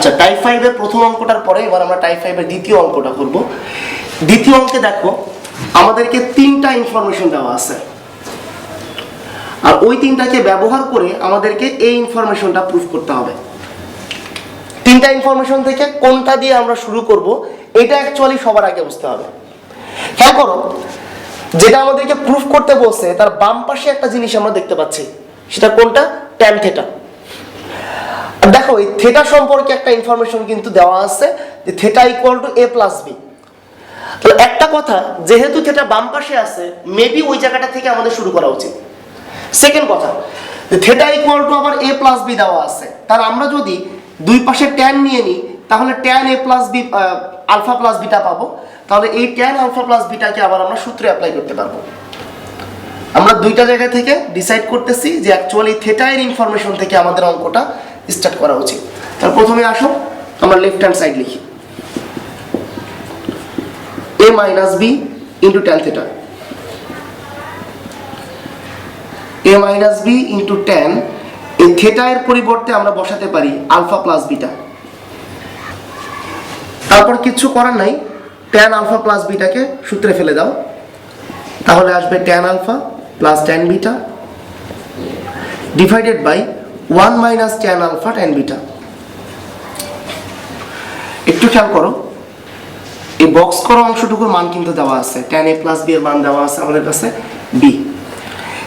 আচ্ছা টাইপ ফাইভের প্রথম অঙ্কটার পরে এবার আমরা টাইপ ফাইভের দ্বিতীয় অঙ্কটা করব। দ্বিতীয় অঙ্কে দেখো, আমাদেরকে তিনটা ইনফরমেশন দেওয়া আছে। আর ওই তিনটাকে ব্যবহার করে আমাদেরকে এই ইনফরমেশনটা প্রুফ করতে হবে। তিনটা ইনফরমেশন থেকে কোনটা দিয়ে আমরা শুরু করব, এটা অ্যাকচুয়ালি সবার আগে বুঝতে হবে। খেয়াল করো, যেটা আমাদেরকে প্রুফ করতে বলছে, তার বাম পাশে একটা জিনিস আমরা দেখতে পাচ্ছি, সেটা কোনটা? ট্যান থেটা দেখো, এই থেটা সম্পর্কে একটা ইনফরমেশন কিন্তু দেওয়া আছে যে theta equal to a plus b তাহলে একটা কথা, যেহেতু থেটা বাম পাশে আছে মেবি ওই জায়গাটা থেকে আমাদের শুরু করা উচিত। সেকেন্ড কথা থেটা ইকুয়াল টু আবার এ প্লাস বি দেওয়া আছে। তার আমরা যদি দুই পাশে ট্যান নিয়ে নিই, তাহলে tan a plus b alpha plus beta পাবো। তাহলে এই ট্যান আলফা প্লাস বিটাকে আবার আমরা সূত্রে অ্যাপ্লাই করতে পারব। আমরা দুইটা জায়গা থেকে ডিসাইড করতেছি যে অ্যাকচুয়ালি থেটা এর ইনফরমেশন থেকে আমাদের অঙ্কটা স্টার্ট করা উচিত। তার প্রথমে আসো, আমরা লেফট হ্যান্ড সাইড লিখি। A minus b into tan theta a minus b into tan এই থেটা এর পরিবর্তে আমরা বসাতে পারি আলফা প্লাস বিটা তারপর কিচ্ছু করার নাই ট্যান আলফা প্লাস বিটাকে সূত্রে ফেলে দাও। তাহলে আসবে tan alpha plus tan beta divided by one minus tan alpha tan beta. একটু খেয়াল করো, এই বক্স করা অংশটুকুর মান কিন্তু দেওয়া আছে। ট্যান এ প্লাস বি এর মান দেওয়া আছে আমাদের কাছে বি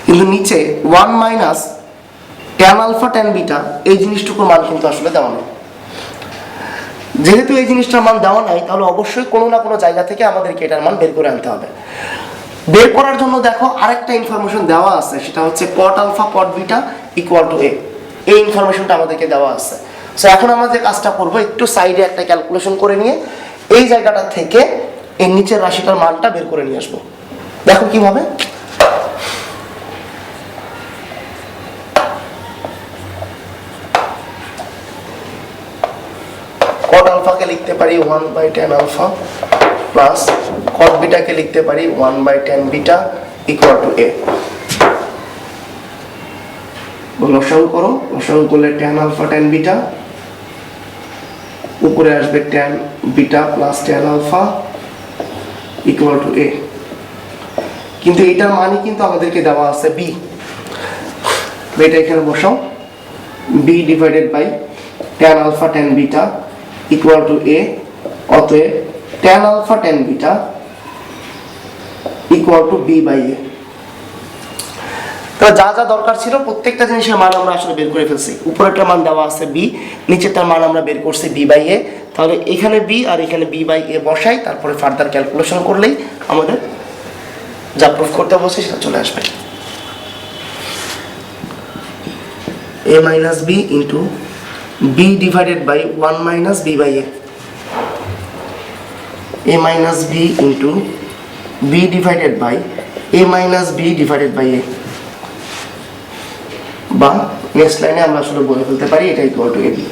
কিন্তু নিচে one minus tan alpha tan beta, এই জিনিসটুকুর মান কিন্তু আসলে দেওয়া নেই। যেহেতু এই জিনিসটার মান দেওয়া নাই, তাহলে অবশ্যই কোনো না কোনো জায়গা থেকে আমাদেরকে এটার মান বের করে আনতে হবে। বের করার জন্য দেখো আরেকটা ইনফরমেশন দেওয়া আছে, সেটা হচ্ছে cot alpha cot beta equal to a এই ইনফরমেশনটা আমাদেরকে দেওয়া আছে। সো এখন আমরা যে কাজটা করব, একটু সাইডে একটা ক্যালকুলেশন করে নিয়ে, এই জায়গাটা থেকে এই নিচের রাশিটার মানটা বের করে নিয়ে আসব। দেখো কীভাবে। কট আলফাকে লিখতে পারি one by tan alpha plus cot বিটাকে লিখতে পারি one by tan beta equal to a লসাগু করো লসাগু করলে ট্যান আলফা টেন বিটা উপরে আসবে tan beta plus tan alpha equal to a কিন্তু এটার মানে কিন্তু আমাদেরকে দেওয়া আছে বি এটা এখানে বসাও। B divided by tan alpha tan beta equal to a অতএব tan alpha tan beta equal to b by a তো যা যা দরকার ছিল প্রত্যেকটা জিনিসের মান আমরা আসলে বের করে ফেলছি। উপরেরটার মান দেওয়া আছে বি নিচেরটার মান আমরা বের করছি বি বাই এ তাহলে এখানে বি আর এখানে বি বাই এ বসাই, তারপরে ফার্দার ক্যালকুলেশন করলেই আমাদের যা প্রুফ করতে বলছে সেটা চলে আসবে। A minus b into b divided by 1 minus b by a a minus b into b divided by a minus b divided by a বা নেক্সট লাইনে আমরা আসলে বলে ফেলতে পারি এটা equal to a b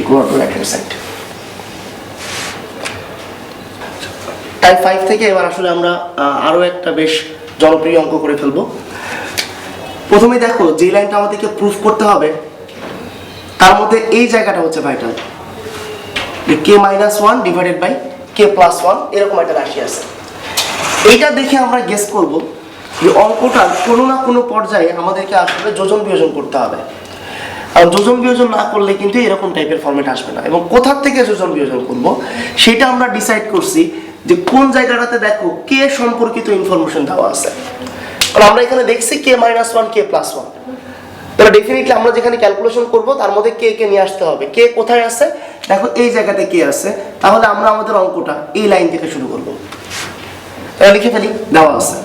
equal to right hand side type five থেকে এবার আসলে আমরা আহ, আরও একটা বেশ জনপ্রিয় অঙ্ক করে ফেলব। প্রথমে দেখো যে লাইনটা আমাদেরকে প্রুফ করতে হবে তার মধ্যে এই জায়গাটা হচ্ছে vital k minus one divided by k plus one এরকম একটা রাশি আছে। এইটা দেখে আমরা গেস করব যে অঙ্কটা কোনো না কোনো পর্যায়ে আমাদেরকে আসলে যোজন বিয়োজন করতে হবে। আর যোজন বিয়োজন না করলে কিন্তু এরকম টাইপের ফর্মেট আসবে না এবং কোথার থেকে যোজন বিয়োজন করব সেটা আমরা ডিসাইড করছি যে কোন জায়গাটাতে দেখো কে সম্পর্কিত ইনফরমেশন দেওয়া আছে। আমরা এখানে দেখছি k minus one k plus one তাহলে ডেফিনেটলি আমরা যেখানে ক্যালকুলেশন করব তার মধ্যে কে কে নিয়ে আসতে হবে। কে কোথায় আছে? দেখো এই জায়গাতে কে আছে। তাহলে আমরা আমাদের অঙ্কটা এই লাইন থেকে শুরু করব। লিখে ফেলি, দেওয়া আছে।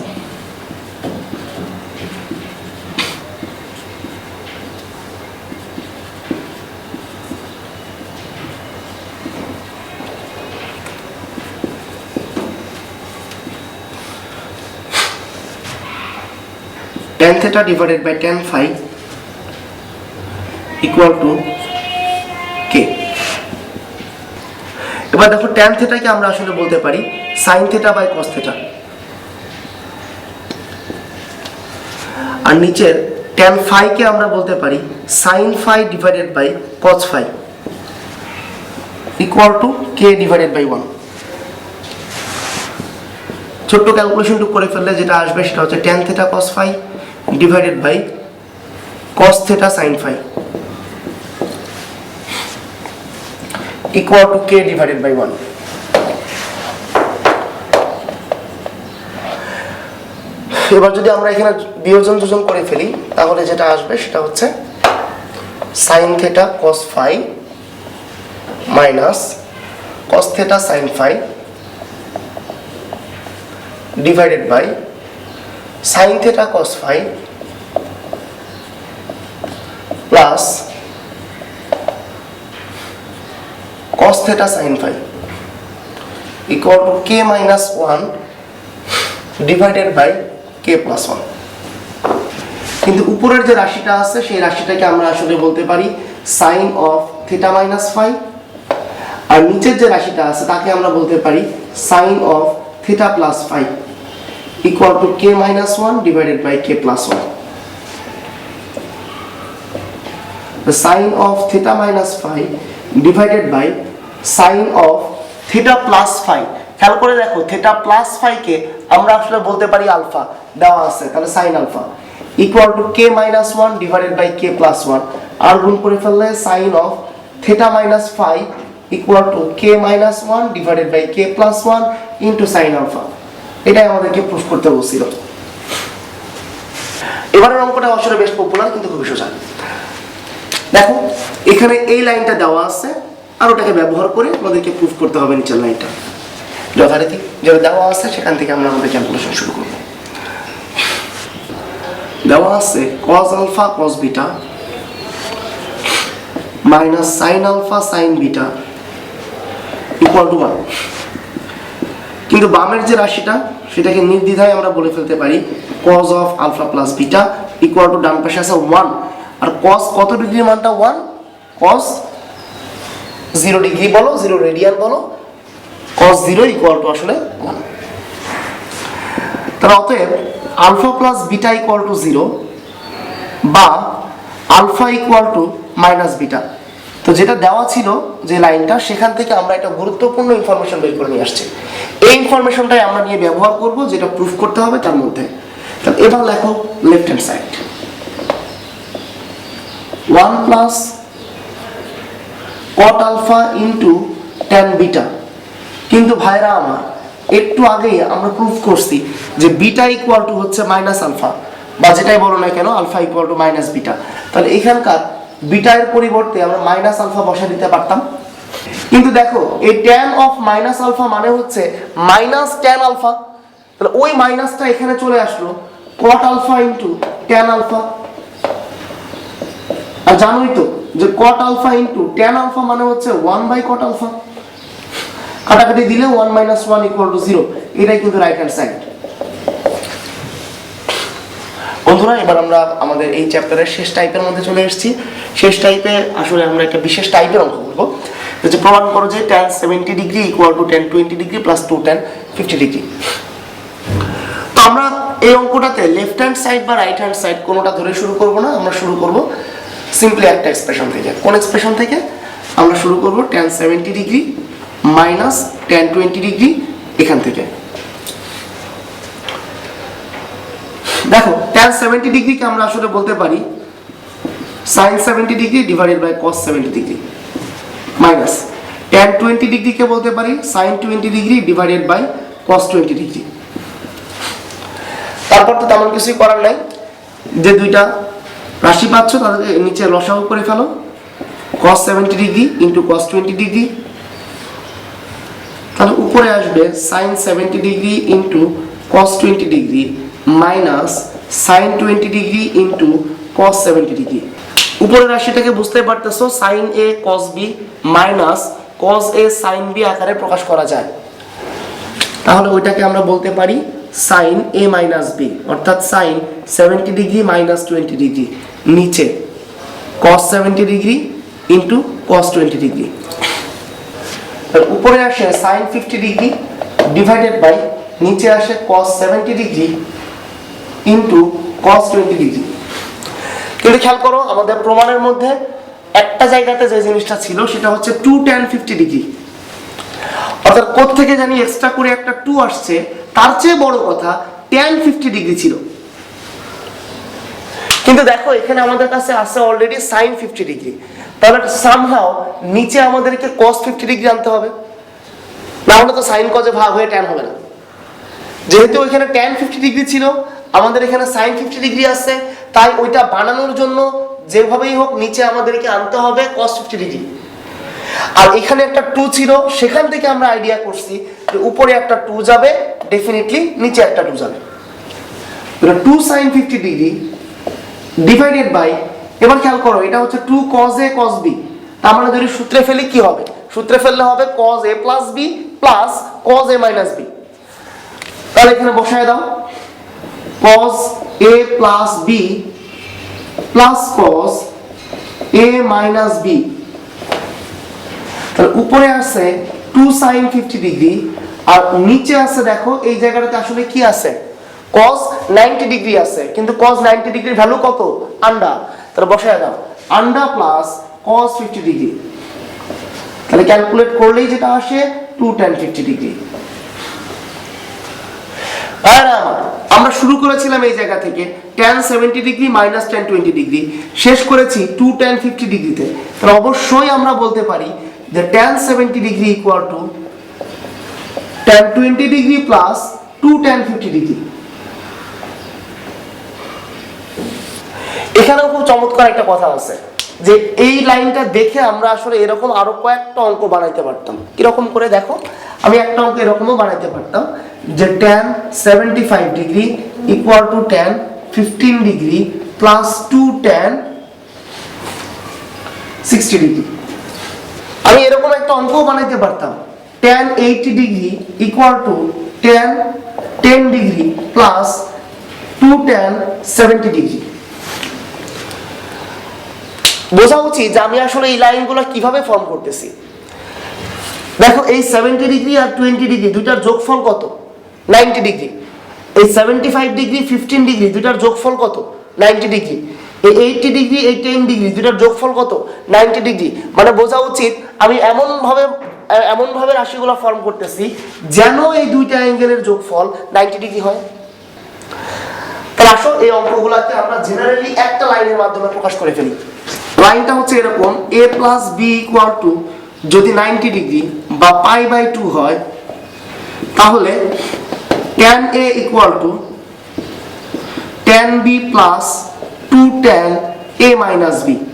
Tan theta divided by tan phi equal to k. এবার দেখো tan theta কে আমরা আসলে বলতে পারি sin theta by cos theta. আর নিচের tan phi কে আমরা বলতে পারি sin phi divided by cos phi equal to k divided by one ছোট্ট ক্যালকুলেশনটুকু করে ফেললে যেটা আসবে সেটা হচ্ছে tan theta cos phi divided by cos theta sine phi equal to k divided by one এবার যদি আমরা এখানে বিয়োজন যোজন করে ফেলি, তাহলে যেটা আসবে সেটা হচ্ছে sine theta cos phi minus cos theta sine phi divided by sine theta cos phi plus cos theta sin phi equal to k minus 1 divided by k plus 1 কিন্তু উপরের যে রাশিটা আছে, সেই রাশিটাকে আমরা আসলে বলতে পারি sine of theta minus phi আর নিচের যে রাশিটা আছে, তাকে আমরা বলতে পারি sine of theta plus phi equal to k minus one divided by k plus one the sine of theta minus phi divided by sine of theta plus phi. খেয়াল করে দেখো থিটা প্লাস কে আমরা আসলে বলতে পারি আলফা দেওয়া আছে, তাহলে sine alpha equal to k minus one divided by k plus one আর গুণ করে ফেললে sine of theta minus phi equal to k minus one divided by k plus one into sine alpha এটাই আমাদেরকে proof করতে বলছিল। এবারের অঙ্কটা আসলে বেশ পপুলার কিন্তু খুবই সোজা। দেখো, এখানে এই লাইনটা দেওয়া আছে, আর ওটাকে ব্যবহার করে আমাদেরকে প্রুফ করতে হবে নিচের লাইনটা। যথারীতি যেটা দেওয়া আছে, সেখান থেকে আমরা আমাদের ক্যালকুলেশন শুরু করব। দেওয়া আছে cos alpha cos beta minus sine alpha sine beta equal to one কিন্তু বামের যে রাশিটা, সেটাকে নির্দ্বিধায় আমরা বলে ফেলতে পারি cos of alpha plus beta equal to ডান পাশে আছে ওয়ান আর cos কত ডিগ্রি মানটা ওয়ান cos জিরো ডিগ্রি বলো জিরো রেডিয়ান বলো, cos জিরো ইকুয়াল টু আসলে ওয়ান তাহলে অতএব alpha plus beta equal to zero বা alpha equal to minus beta তো যেটা দেওয়া ছিল যে লাইনটা, সেখান থেকে আমরা একটা গুরুত্বপূর্ণ ইনফরমেশন বের করে নিয়ে আসছি। এই ইনফরমেশনটাই আমরা নিয়ে ব্যবহার করব, যেটা প্রুফ করতে হবে তার মধ্যে। তাহলে এবার লেখো left hand side one plus cot alpha into tan beta কিন্তু ভাইরা আমার, একটু আগেই আমরা প্রুফ করছি যে বিটা ইকুয়াল টু হচ্ছে মাইনাস আলফা বা যেটাই বলো না কেন alpha equal to minus beta তাহলে এখানকার বিটা এর পরিবর্তে আমরা মাইনাস আলফা বসা দিতে পারতাম। কিন্তু দেখো, এই ট্যান অফ মাইনাস আলফা মানে হচ্ছে মাইনাস ট্যান আলফা তাহলে ওই মাইনাসটা এখানে চলে আসলো cot alpha into tan alpha আর জানোই তো যে cot alpha into tan alpha মানে হচ্ছে ওয়ান বাই কট আলফা কাটাকাটি দিলে one minus one equal to zero এটাই কিন্তু রাইট হ্যান্ড সাইড বন্ধুরা, এবার আমরা আমাদের এই চ্যাপ্টারের শেষ টাইপের মধ্যে চলে এসেছি। শেষ টাইপে আসলে আমরা একটা বিশেষ টাইপের অঙ্ক করব। যে প্রমাণ করো যে tan seventy degree equal to tan twenty degree plus two tan fifty degree তো আমরা এই অঙ্কটাতে লেফট হ্যান্ড সাইড বা রাইট হ্যান্ড সাইড কোনোটা ধরে শুরু করব না, আমরা শুরু করব সিম্পলি একটা এক্সপ্রেশন থেকে। কোন এক্সপ্রেশন থেকে? আমরা শুরু করব tan seventy degree minus tan twenty degree এখান থেকে। দেখো টেন সেভেন্টি ডিগ্রিকে আমরা আসলে বলতে পারি sine seventy degree divided by cos seventy degree minus tan twenty ডিগ্রিকে বলতে পারি sine twenty degree divided by cos twenty degree তারপর তো তেমন কিছুই করার নাই। যে দুইটা রাশি পাচ্ছ, তাদেরকে নিচে লসাগু করে ফেলো। Cos seventy degree into cos twenty degree তাহলে উপরে আসবে sine seventy degree into cos twenty degree minus sine twenty degree into cos seventy degree. উপরের রাশিটাকে বুঝতে পারতেছো, sine a cos b minus cos a sine b আকারে প্রকাশ করা যায়। তাহলে ওইটাকে আমরা বলতে পারি সাইন এ মাইনাস বি, অর্থাৎ sine seventy degree minus twenty degree নিচে। Cos seventy degree into cos twenty degree. উপরে আসে sine fifty degree, divided by নিচে আসে cos seventy degree into cos twenty degree কিন্তু খেয়াল করো, আমাদের প্রমাণের মধ্যে একটা জায়গাতে যে জিনিসটা ছিল, সেটা হচ্ছে টু টেন ফিফটি ডিগ্রি অর্থাৎ কোত্থেকে জানি এক্সট্রা করে একটা টু আসছে, তার চেয়ে বড় কথা টেন ফিফটি ডিগ্রি ছিল। কিন্তু দেখো, এখানে আমাদের কাছে আছে অলরেডি সাইন ফিফটি ডিগ্রি তাহলে সামহাও নিচে আমাদেরকে কস ফিফটি ডিগ্রি আনতে হবে। না হলে তো সাইন কজে ভাগ হয়ে ট্যান হবে না। যেহেতু ওইখানে ট্যান ফিফটি ডিগ্রি ছিল আমাদের এখানে সাইন ফিফটি ডিগ্রি আছে, তাই ওইটা বানানোর জন্য যেভাবেই হোক নিচে আমাদেরকে আনতে হবে কস ফিফটি ডিগ্রি আর এখানে একটা টু ছিল, সেখান থেকে আমরা আইডিয়া করছি যে উপরে একটা টু যাবে ডেফিনেটলি নিচে একটা টু যাবে। Two sine fifty degree divided by এবার খেয়াল করো, এটা হচ্ছে two cos a cos b তার মানে যদি সূত্রে ফেলি, কি হবে? সূত্রে ফেললে হবে cos a plus b plus cos a minus b তাহলে এখানে বসায় দাও। A plus b plus cos a minus b তাহলে উপরে আছে টু সাইন ফিফটি ডিগ্রি আর নিচে আছে দেখো, এই জায়গাটাতে আসলে কি আছে? কজ নাইনটি ডিগ্রি আছে, কিন্তু কজ নাইনটি ডিগ্রির ভ্যালু কত? আন্ডা তাহলে বসায় দাও আন্ডা প্লাস কজ ফিফটি ডিগ্রি তাহলে ক্যালকুলেট করলেই যেটা আসে টু টেন ফিফটি ডিগ্রি আর আমার আমরা শুরু করেছিলাম এই জায়গা থেকে tan seventy degree minus tan twenty degree শেষ করেছি টু টেন ফিফটি ডিগ্রিতে তাহলে অবশ্যই আমরা বলতে পারি যে tan seventy degree equal to tan twenty degree plus two tan fifty degree এখানেও খুব চমৎকার একটা কথা আছে যে এই লাইনটা দেখে আমরা আসলে এরকম আরও কয়েকটা অঙ্ক বানাইতে পারতাম। কীরকম করে দেখো? আমি একটা অঙ্ক এরকমও বানাইতে পারতাম। যে seventy five degree equal to tan fifteen degree plus to tan sixty degree আমি এরকম একটা অঙ্কও বানাইতে পারতাম। Tan eighty degree equal to tan ten degree plus to tan seventy degree বোঝা উচিত যে আমি আসলে এই লাইনগুলো কীভাবে ফর্ম করতেছি। দেখো এই সেভেন্টি ডিগ্রি আর টোয়েন্টি ডিগ্রি দুইটার যোগফল কত? Ninety degree. এই seventy five degree fifteen degree, দুইটার যোগফল কত? Ninety degree. এই এইটটি ডিগ্রি, এই টেন ডিগ্রি, দুইটার যোগফল কত? Ninety degree. মানে বোঝা উচিত, আমি এমনভাবে এমনভাবে রাশিগুলো ফর্ম করতেছি, যেন এই দুইটা অ্যাঙ্গেলের যোগফল নাইনটি ডিগ্রি হয়। আসো, এই অঙ্কগুলোকে আমরা জেনারেলি একটা লাইনের মাধ্যমে প্রকাশ করে ফেলি। লাইনটা হচ্ছে এরকম A plus B equal to যদি নাইনটি ডিগ্রি বা পাই বাই টু হয়, তাহলে tan a equal to tan b plus 2 tan a minus b.